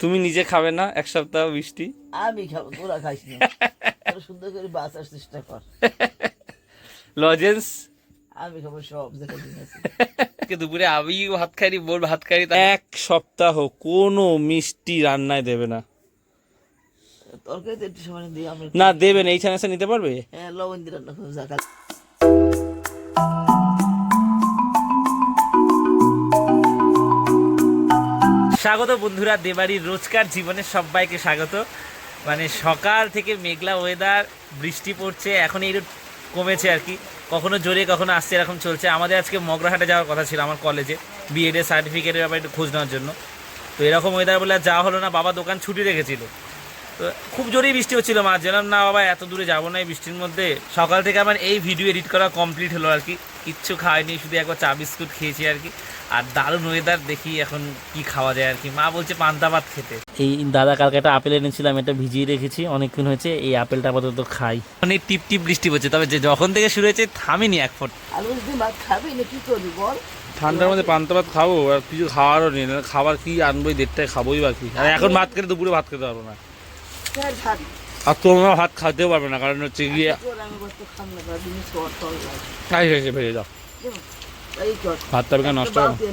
তুমি নিজে খাবে না এক সপ্তাহ বৃষ্টি। আমি খাব তোরা খাইস না। সুন্দর করে বাঁচার চেষ্টা কর। লজেন্স? আমি খাব সব যেটা দুপুরে আমি ভাত খাইনি বোন ভাত খাইনি এক সপ্তাহ কোনো মিষ্টি রান্নায় দেবে না। তরকারিতে একটু সময় দিয়ে আমি না দেবে না এই চ্যানেলটা নিতে পারবে? হ্যাঁ লবণ দিয়ে রান্না করব স্বাগত বন্ধুরা, দেবাড়ির রোজকার জীবনে সবাইকে স্বাগত। মানে সকাল থেকে মেঘলা ওয়েদার বৃষ্টি পড়ছে এখন এই কমেছে আর কি। কখনো জোরে, কখনো আসছে এরকম চলছে। আমাদের আজকে মগরাহাটে যাওয়ার কথা ছিল আমার কলেজে বিএড এর সার্টিফিকেটের ব্যাপারে একটু খোঁজ নেওয়ার জন্য। তো এরকম ওয়েদার বলে যাওয়া হলো না, বাবা দোকান ছুটি রেখেছিল। তো খুব জোরেই বৃষ্টি হচ্ছিল, মা জানাম না বাবা, এত দূরে যাব না এই বৃষ্টির মধ্যে। সকাল থেকে আমার এই ভিডিও এডিট করা কমপ্লিট হলো আর কি। কিচ্ছু খাওয়াইনি শুধু একবার চা বিস্কুট খেয়েছি আর কি। আর দারুণ ওয়েদার দেখি এখন কি খাওয়া যায় আর কি। মা বলছে পান্তা ভাত খেতে। এই দাদা কালকে একটা আপেল এনেছিলাম এটা ভিজিয়ে রেখেছি অনেকক্ষণ হয়েছে এই আপেলটা আপাতত খাই। অনেক টিপ টিপ বৃষ্টি পড়ছে তবে যে যখন থেকে শুরু হয়েছে থামেনি এক ফুট। আলু যদি ভাত খাবি না কি করবি বল? ঠান্ডার মধ্যে পান্তা ভাত খাব আর কিছু খাওয়ারও নেই না খাবার কি আনবোই দেড়টায় খাবোই বাকি। আর এখন ভাত খেলে দুপুরে ভাত খেতে পারব না। ভাত আর তোমরা ভাত খাতেও পারবে না, কারণ হচ্ছে গিয়ে ভেজে যাও এই কর নষ্ট দিয়ে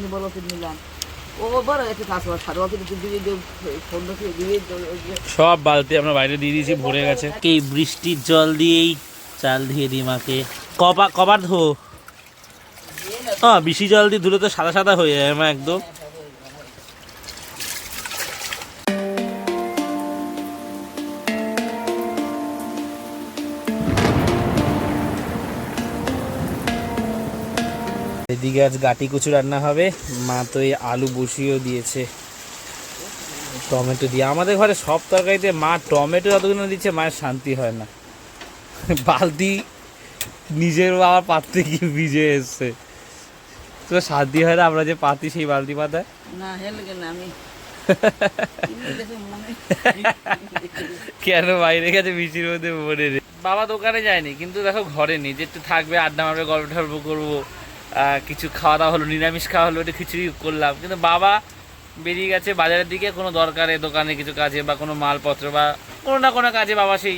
দিয়ে দিয়ে দিয়ে দিয়ে সব বালতি আমরা বাইরে দিয়ে দিয়েছি, ভরে গেছে। এই বৃষ্টির জল দিয়েই চাল ধুয়ে দিই মাকে। কবা কবার ধো। হ্যাঁ বেশি জল দিয়ে ধুলে তো সাদা সাদা হয়ে যায় মা একদম। এদিকে আজ গাটি কুচু রান্না হবে। মা তো এই আলু বসিয়েও দিয়েছে। টমেটো দিয়ে। আমাদের ঘরে সব তরকারিতে মা টমেটো যতগুলো দিচ্ছে মায়ের শান্তি হয় না। বালতি নিজের বাবার পাত্রে কি ভিজে এসছে। তো শান্তি হয় না আমরা যে পাতি সেই বালতি পাতায়। না আমি। কেন বাইরে গেছে বৃষ্টির মধ্যে মনে বাবা দোকানে যায়নি কিন্তু দেখো ঘরে নেই। যে একটু থাকবে আড্ডা মারবে গল্প টল্প করব। কিছু খাওয়া দাওয়া হলো নিরামিষ খাওয়া হলো একটু খিচুড়ি করলাম। কিন্তু বাবা বেরিয়ে গেছে বাজারের দিকে কোনো দরকারে দোকানে কিছু কাজে বা কোনো মালপত্র বা কোনো না কোনো কাজে বাবা সেই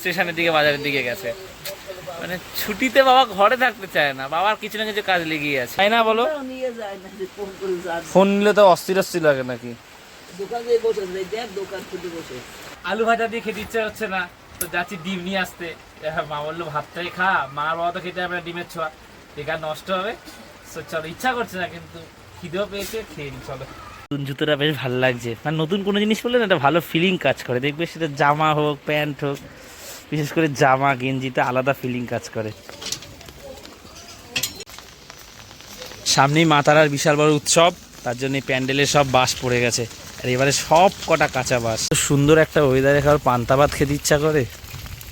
স্টেশনের দিকে বাজারের দিকে গেছে। মানে ছুটিতে বাবা ঘরে থাকতে চায় না বাবার কিছু না কিছু কাজ লেগেই আছে। তাই না বলো? কোথাও নিয়ে যায় না যে ফোন করে যান ফোন নিলে তো অস্থির অস্থির লাগে নাকি? দোকান দিয়ে বসে আছে, দেখ দোকান খুলে বসে। আলু ভাজা দিয়ে খেতে ইচ্ছা হচ্ছে না তো যাচ্ছি ডিম নিয়ে আসতে। মা বলল ভাতটাই খা। মার বাবা তো খেতে হবে না ডিমের ছোঁয়া। বেকার নষ্ট হবে। তো চলো, ইচ্ছা করছে না, কিন্তু খিদেও পেয়েছে, খেয়ে নি, চলো। নতুন জুতোটা বেশ ভালো লাগছে। মানে নতুন কোনো জিনিস পরলে না, একটা ভালো ফিলিং কাজ করে। দেখবে সেটা জামা হোক, প্যান্ট হোক, বিশেষ করে জামা গেঞ্জিতে আলাদা ফিলিং কাজ করে। সামনেই মা তারার বিশাল বড় উৎসব, তার জন্য প্যান্ডেলের সব বাস পড়ে গেছে। আর এবারে সব কটা কাঁচা বাস সুন্দর একটা ওয়েদারে খাবার পান্তা ভাত খেতে ইচ্ছা করে?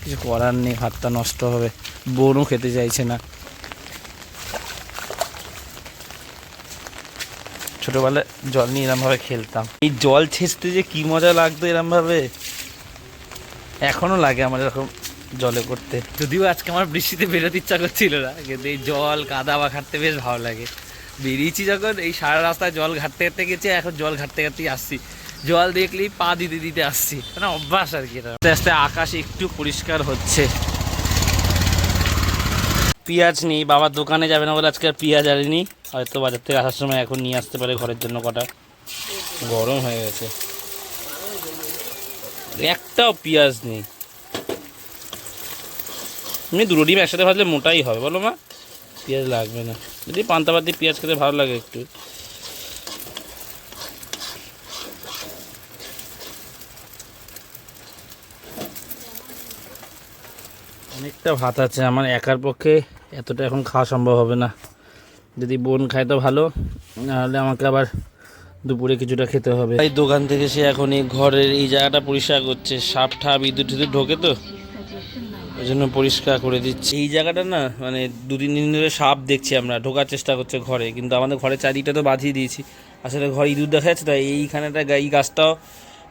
কিছু করার নেই, ভাতটা নষ্ট হবে। বোনও খেতে চাইছে না। ছোটবেলায় জল নিয়ে এরমভাবে খেলতাম। এই জল ছেঁচতে যে কি মজা লাগতো এরমভাবে এখনও লাগে আমার এরকম জলে করতে। যদিও আজকে আমার বৃষ্টিতে বেরোতে ইচ্ছা করছিল না কিন্তু এই জল কাদা বা ঘাটতে বেশ ভালো লাগে। বেরিয়েছি যখন এই সারা রাস্তায় জল ঘাটতে ঘাটতে গেছে এখন জল ঘাটতে ঘাটতেই আসছি। জল দেখলেই পা দিতে দিতে আসছি। মানে অভ্যাস আর কি এটা। আস্তে আস্তে আকাশ একটু পরিষ্কার হচ্ছে। পেঁয়াজ নেই, বাবার দোকানে যাবে না বলে আজকে আর পেঁয়াজ আনিনি। হয়তো বাজার থেকে আসার সময় এখন নিয়ে আসতে পারে ঘরের জন্য কটা। গরম হয়ে গেছে। একটাও পেঁয়াজ নেই। এমনি দুটো ডিম একসাথে ভাজলে মোটাই হবে, বলো মা। পেঁয়াজ লাগবে না। যদি পান্তা দিয়ে পেঁয়াজ খেতে ভালো লাগে একটু। অনেকটা ভাত আছে আমার একার পক্ষে। এতটা এখন খাওয়া সম্ভব হবে না। যদি বোন খায় তো ভালো, নাহলে আমাকে আবার দুপুরে কিছুটা খেতে হবে। এই দোকান থেকে সে এখন এই ঘরের এই জায়গাটা পরিষ্কার করছে। সাপ ঠাপ ইঁদুর টিঁদুর ঢোকে তো। ওই জন্য পরিষ্কার করে দিচ্ছি। এই জায়গাটা না মানে দু, তিন দিন ধরে সাপ দেখছি আমরা, ঢোকার চেষ্টা করছে ঘরে। কিন্তু আমাদের ঘরের চারিটা তো বাঁধিয়ে দিয়েছি। আসলে ঘরে ইঁদুর দেখা যাচ্ছে, তাই এইখানেটা এই গাছটাও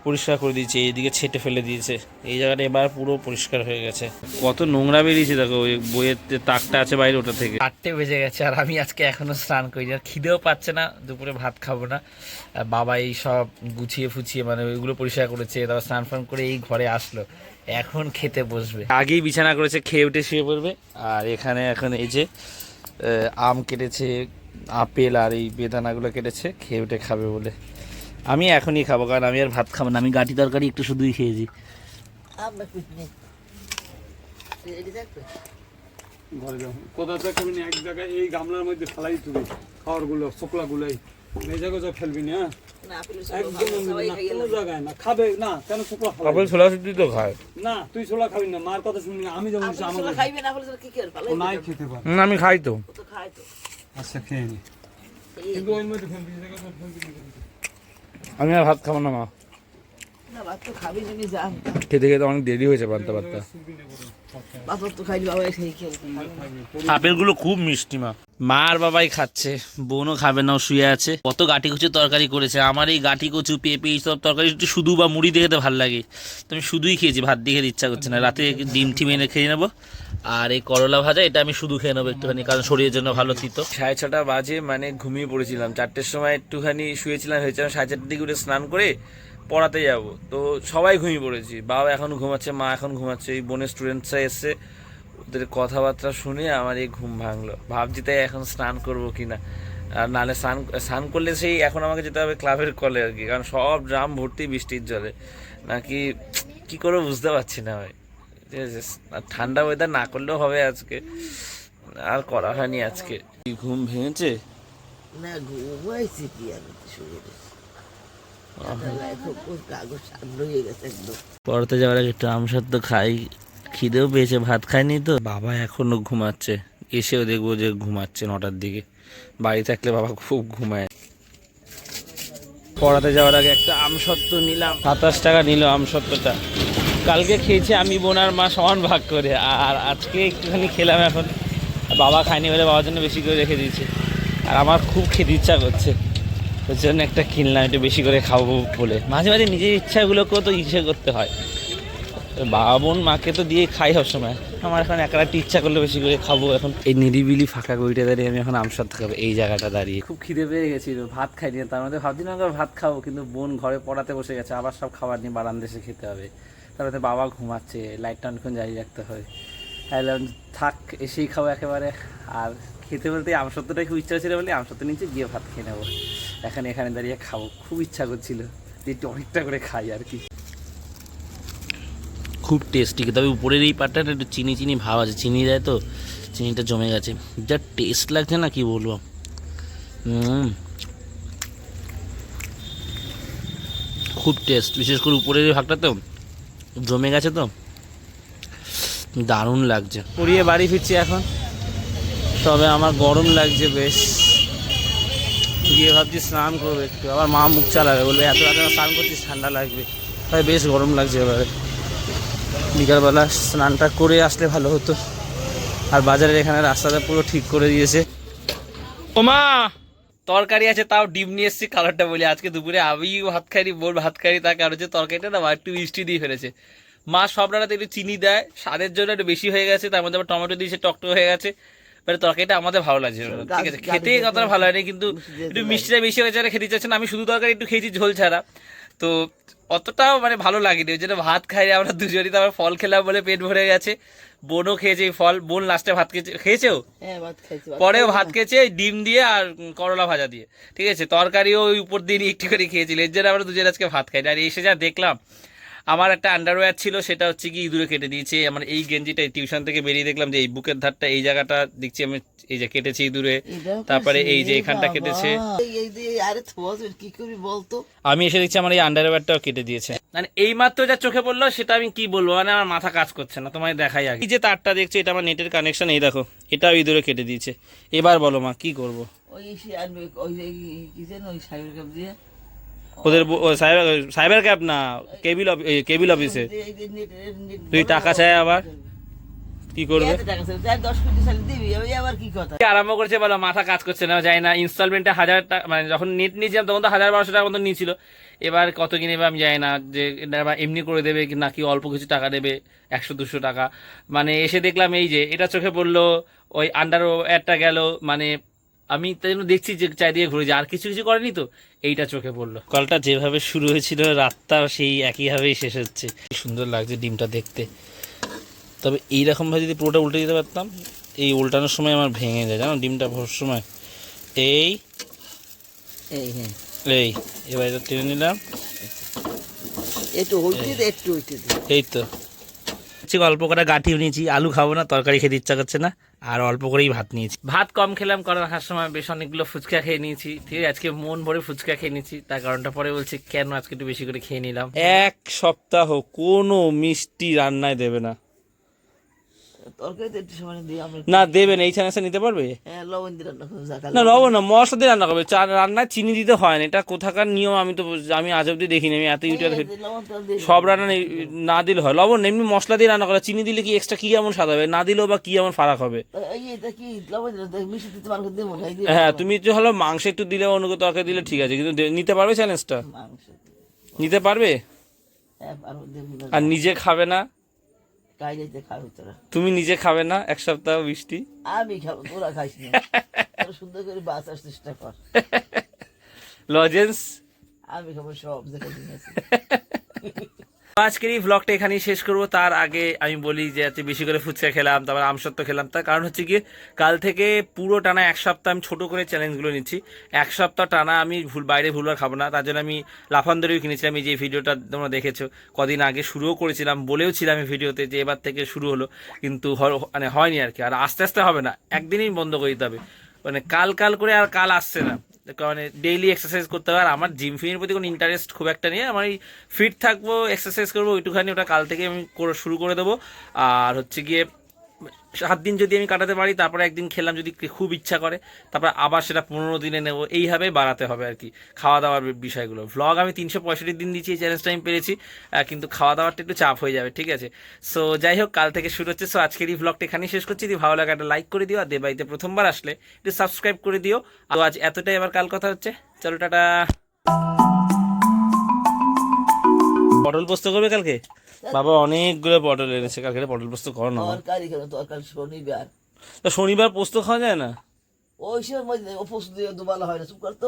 পরিষ্কার করে দিয়েছে এইদিকে ছেটে ফেলে দিয়েছে। এই জায়গাটা এবার পুরো পরিষ্কার হয়ে গেছে। কত নোংরা বেরিয়েছে দেখো ওই বইয়ের যে তাকটা আছে বাইরে ওটা থেকে। চারটে বেজে গেছে আর আমি আজকে এখনও স্নান করি আর খিদেও পাচ্ছে না দুপুরে ভাত খাব না। বাবা এই সব গুছিয়ে ফুছিয়ে মানে ওইগুলো পরিষ্কার করেছে তারপর স্নান ফান করে এই ঘরে আসলো। এখন খেতে বসবে। আগেই বিছানা করেছে খেয়ে উঠে শুয়ে পড়বে। আর এখানে এখন এই যে আম কেটেছে আপেল আর এই বেদানাগুলো কেটেছে খেয়ে উঠে খাবে বলে। আমি এখনই খাব কারণ আমি আর ভাত খাব না। আমি গাটি তরকারি একটু শুধুই খেয়েছি। ঘরে তো খাবি না এক জায়গায় এই গামলার মধ্যে ফেলাই তুলি খাওয়ারগুলো শুকলা গুলাই এই জায়গায় যা ফেলবি না হ্যাঁ? একদম কোনো জায়গায় না। খাবে? না কেন শুকলা আপেল ফেলাই ছোলা শুদ্ধি তো খায়। না তুই ছোলা খাবি না মার কথা শুনবি না আমি যেমন আপেল খাইবে না বলে কি করে ভালো নাই খেতে পারে। হুম, আমি খাই তো। তো খায় তো। আচ্ছা খেয়ে নি। কিন্তু ওই মধ্যে ফেলবি সব ফেলবি না। আমি আর ভাত খাব না মা না ভাত তো খাবি যদি যান খেতে খেতে অনেক দেরি হয়েছে পান্তা পাত্তা। আপেলগুলো খুব মিষ্টি মা। মা আর বাবাই খাচ্ছে বোনও খাবে না শুয়ে আছে। কত গাটি কচু তরকারি করেছে আমার এই গাটি কচু পেঁপে এইসব তরকারি একটু শুধু বা মুড়ি দিয়ে খেতে ভালো লাগে। তো আমি শুধুই খেয়েছি ভাত দিয়ে খেতে ইচ্ছা করছে না। রাতে ডিম টিম এনে খেয়ে নেব আর এই করলা ভাজা এটা আমি শুধু খেয়ে নেব একটুখানি কারণ শরীরের জন্য ভালো তিতো। সাড়ে ছটা বাজে মানে ঘুমিয়ে পড়েছিলাম। চারটের সময় একটুখানি শুয়েছিলাম হয়েছিলাম সাড়ে চারটের দিকে উঠে স্নান করে পড়াতে যাব। তো সবাই ঘুমিয়ে পড়েছি। বাবা এখন ঘুমাচ্ছে মা এখন ঘুমাচ্ছে। এই বোনের স্টুডেন্টসরা এসছে ওদের কথাবার্তা শুনে আমার এই ঘুম ভাঙলো। ভাবছি তাই এখন স্নান করব কি না আর নাহলে স্নান স্নান করলে সেই এখন আমাকে যেতে হবে ক্লাবের কলে আর কি। কারণ সব ড্রাম ভর্তি বৃষ্টির জলে। নাকি কি করে বুঝতে পারছি না ভাই। ঠিক আছে আর ঠান্ডা ওয়েদার না করলেও হবে আজকে। আর করা হয়নি আজকে। কি ঘুম ভেঙেছে? না ঘুমাইছি কি আমি শুয়ে খুব কাগজ সামনে হয়ে গেছে একদম পড়তে যাওয়ার আগে একটু আমসত্ব খাই, খিদেও পেয়েছে, ভাত খায়নি তো। বাবা এখনও ঘুমাচ্ছে, এসেও দেখব যে ঘুমাচ্ছে নটার দিকে। বাড়ি থাকলে বাবা খুব ঘুমায়। পড়াতে যাওয়ার আগে একটা আমসত্ব নিলাম। সাতাশ টাকা নিল আমসত্বটা কালকে খেয়েছি আমি বোনার মা সমান ভাগ করে। আর আজকে একটুখানি খেলাম এখন। বাবা খায়নি বলে বাবার জন্য বেশি করে রেখে দিয়েছে। আর আমার খুব খেতে ইচ্ছা করছে। ওই জন্য একটা কিনলাম একটু বেশি করে খাব বলে। মাঝে মাঝে নিজের ইচ্ছাগুলোকেও তো ইচ্ছে করতে হয়। বাবা বোন মাকে তো দিয়ে খাই সবসময়। আমার এখন একা একটু ইচ্ছা করলে বেশি করে খাব এখন। এই নিরিবিলি ফাঁকা গইটা দাঁড়িয়ে আমি এখন আমসাদ খাব এই জায়গাটা দাঁড়িয়ে। খুব খিদে পেয়ে গেছিল ভাত খাই নিয়ে তার মধ্যে ভাবছিলাম একবার ভাত খাব কিন্তু বোন ঘরে পড়াতে বসে গেছে আবার সব খাবার নিয়ে বারান্দা এসে খেতে হবে। তারপরে বাবা ঘুমাচ্ছে লাইটটা অনেকক্ষণ জ্বালিয়ে রাখতে হয়। তাহলে থাক এসেই খাব একেবারে আর খেতে বলতে আমসত্বটাই খুব ইচ্ছা ছিল বলে আমসত্ব নিচে গিয়ে ভাত খেয়ে নেব। এখন এখানে দাঁড়িয়ে খাব। খুব ইচ্ছা করছিল যে একটু অনেকটা করে খাই আর কি। খুব টেস্টি তবে উপরের এই পাটটা একটু চিনি চিনি ভাব আছে। চিনি দেয় তো চিনিটা জমে গেছে। যা টেস্ট লাগছে না কি বলব? হুম খুব টেস্ট বিশেষ করে উপরের এই ভাগটা তো জমে গেছে তো। দারুণ লাগছে। পড়িয়ে বাড়ি ফিরছি এখন। তবে আমার গরম লাগছে বেশ। গিয়ে ভাবছি স্নান করব একটু। আবার মা মুখ চালাবে বলবে এত রাতে স্নান করছিস? ঠান্ডা লাগবে। তাই বেশ গরম লাগছে এবারে। বিকালবেলা স্নানটা করে আসলে ভালো হতো। আর বাজারের এখানে রাস্তাটা পুরো ঠিক করে দিয়েছে। ওমা তরকারি আছে তাও ডিম নিয়ে এসেছি কালারটা বলি। আজকে দুপুরে আমি ভাত খাইনি বোর ভাত খাইনি তার কারণ হচ্ছে তরকারিটা না একটু মিষ্টি দিয়ে ফেলেছে। মা সব রান্নাতে একটু চিনি দেয় স্বাদের জন্য একটু বেশি হয়ে গেছে তার মধ্যে আবার টমেটো দিয়েছে টকটক হয়ে গেছে। এবারে তরকারিটা আমাদের ভালো লাগছে ঠিক আছে খেতে কতটা ভালো হয়নি কিন্তু একটু মিষ্টিটা বেশি হয়েছে আর খেতে চাচ্ছে না আমি শুধু তরকারি একটু খেয়েছি ঝোল ছাড়া। তো অতটাও মানে ভালো লাগেনি। ওই জন্য ভাত খাই আমরা দুজনই তো আবার ফল খেলাম বলে পেট ভরে গেছে। বোনও খেয়েছে এই ফল। বোন লাস্টে ভাত খেয়েছে। খেয়েছেও? হ্যাঁ পরেও ভাত খেয়েছে ডিম দিয়ে আর করলা ভাজা দিয়ে। ঠিক আছে তরকারিও ওই উপর দিয়ে একটু করে খেয়েছিল। এর জন্য আমরা দুজন আজকে ভাত খাই আর এসে যা দেখলাম আমার একটা আন্ডারওয়্যার ছিল সেটা হচ্ছে কি ইঁদুরে কেটে দিয়েছে। আমার এই গেঞ্জিটা টিউশন থেকে বেরিয়ে দেখলাম যে এই বুকের ধারটা এই জায়গাটা দেখছি আমি এই যে কেটেছি ইঁদুরে। তারপরে এই যে এখানটা কেটেছে। আমি এসে দেখছি আমার এই আন্ডারওয়্যারটাও কেটে দিয়েছে। মানে এই মাত্র যা চোখে পড়ল সেটা আমি কি বলব? মানে আমার মাথা কাজ করছে না তোমায় দেখাই আগে। এই যে তারটা দেখছি এটা আমার নেটের কানেকশন এই দেখো এটাও ইঁদুরে কেটে দিয়েছে। এবার বলো মা কি করব? ওই ওই কি যেন ওই সাইবার কাপ দিয়ে। ওদের সাইবার সাইবার ক্যাব না কেবিল কেবিল অফিসে তুই টাকা চাই আবার কি করবে? আরম্ভ করেছে বলো মাথা কাজ করছে না যাই না ইনস্টলমেন্টে হাজার টাকা মানে যখন নেট নিয়েছিলাম তখন তো হাজার বারোশো টাকার মতো নিয়েছিল। এবার কত কি নেবে আমি জানি না যে এমনি করে দেবে কি নাকি অল্প কিছু টাকা দেবে একশো দুশো টাকা। মানে এসে দেখলাম এই যে এটা চোখে পড়ল ওই আন্ডার একটা গেল মানে আমি তাই জন্য দেখছি যে চারিদিকে ঘুরে যে আর কিছু কিছু করেনি তো এইটা চোখে পড়ল। কলটা যেভাবে শুরু হয়েছিল রাতটা সেই একইভাবেই শেষ হচ্ছে। সুন্দর লাগছে ডিমটা দেখতে। তবে এইরকমভাবে যদি পুরোটা উল্টে দিতে পারতাম এই উল্টানোর সময় আমার ভেঙে যায় জানো ডিমটা ভোর সময়। এই এই হ্যাঁ। এই এবার এটা টেনে নিলাম। এই তো। অল্প করে গাঠি নিয়েছি আলু খাব না তরকারি খেতে ইচ্ছা করছে না। আর অল্প করেই ভাত নিয়েছি। ভাত কম খেলাম কারণ আসার সময় বেশ অনেকগুলো ফুচকা খেয়ে নিয়েছি। ঠিক আছে আজকে মন ভরে ফুচকা খেয়ে নিয়েছি। তার কারণটা পরে বলছি কেন আজকে একটু বেশি করে খেয়ে নিলাম? এক সপ্তাহ কোনো মিষ্টি রান্নায় দেবে না। তরকারিতে একটু সময় দিয়ে আমি না দেবেন এই চ্যানেলটা নিতে পারবে? হ্যাঁ লবণ দিয়ে রান্না করব না লবণ না মশলা দিয়ে রান্না করবে। চা রান্নায় চিনি দিতে হয় না এটা কোথাকার নিয়ম আমি তো আমি আজ অব্দি দেখিনি আমি এত ইউটিউব দিয়ে সব রান্না না দিলে হয়। লবণ এমনি মশলা দিয়ে রান্না করে চিনি দিলে কি এক্সট্রা কি এমন স্বাদ হবে? না দিলেও বা কি এমন ফারাক হবে? হ্যাঁ তুমি তো হলো মাংস একটু দিলে অন্য তরকারি দিলে ঠিক আছে কিন্তু নিতে পারবে চ্যালেঞ্জটা নিতে পারবে? হ্যাঁ আর নিজে খাবে না? কাজ যাইতে তোরা তুমি নিজে খাবে না এক সপ্তাহ বৃষ্টি আমি খাব তোরা খাইস না। তোরা সুন্দর করে বাঁচার চেষ্টা কর। লজেন্স। আমি খাব সব যেটা দিয়েছি আজকের এই ভ্লগটা এখানেই শেষ করব। তার আগে আমি বলি যে আজকে বেশি করে ফুচকা খেলাম, তারপর আমসত্ব খেলাম। তার কারণ হচ্ছে কি কাল থেকে পুরো টানা এক সপ্তাহ আমি ছোট করে চ্যালেঞ্জগুলো নিচ্ছি। এক সপ্তাহ টানা আমি ভুল, বাইরে ভুলবার খাব না। তার জন্য আমি লাফান্দরিও কিনেছিলাম। এই যে ভিডিওটা তোমরা দেখেছ, কদিন আগে শুরুও করেছিলাম, বলেও ছিলাম এই ভিডিওতে যে এবার থেকে শুরু হলো। কিন্তু মানে হয়নি আর কি। আর আস্তে আস্তে হবে না, একদিনই বন্ধ করে দিতে হবে। মানে কাল কাল করে আর কাল আসছে না। মানে ডেইলি এক্সারসাইজ করতে হবে। আর আমার জিম ফিমের প্রতি কোনো ইন্টারেস্ট খুব একটা নেই। আমার এই ফিট থাকব এক্সারসাইজ করব, ওইটুখানি ওটা কাল থেকে আমি শুরু করে দেবো। আর হচ্ছে গিয়ে সাত দিন যদি আমি কাটাতে পারি, তারপরে একদিন খেলাম যদি খুব ইচ্ছা করে, তারপর আবার সেটা পনেরো দিনে নেব। এইভাবে বাড়াতে হবে আর কি। খাওয়া দাওয়ার বিষয়গুলো। ভ্লগ আমি তিনশো পঁয়ষট্টি দিন দিচ্ছি, এই চ্যালেঞ্জটা আমি পেরেছি কিন্তু খাওয়া দাওয়ারটা একটু চাপ হয়ে যাবে, ঠিক আছে? সো যাই হোক, কাল থেকে শুরু হচ্ছে। সো আজকের এই ভ্লগটা এখানেই শেষ করছি। যদি ভালো লাগে, একটা লাইক করে দিও, আর দেবাইতে প্রথমবার আসলে একটু সাবস্ক্রাইব করে দিও। তো আজ এতটাই আবার কাল কথা হচ্ছে। চলো, টাটা। পটল পোস্ত করবে কালকে? বাবা অনেকগুলো পটল এনেছে কালকে পটল পোস্ত করো না তরকারি কেন? তরকারি শনিবার। তো শনিবার পোস্ত খাওয়া যায় না? ওই সময় মধ্যে ও পশু দিয়ে দুবেলা হয় না শুক্র করতো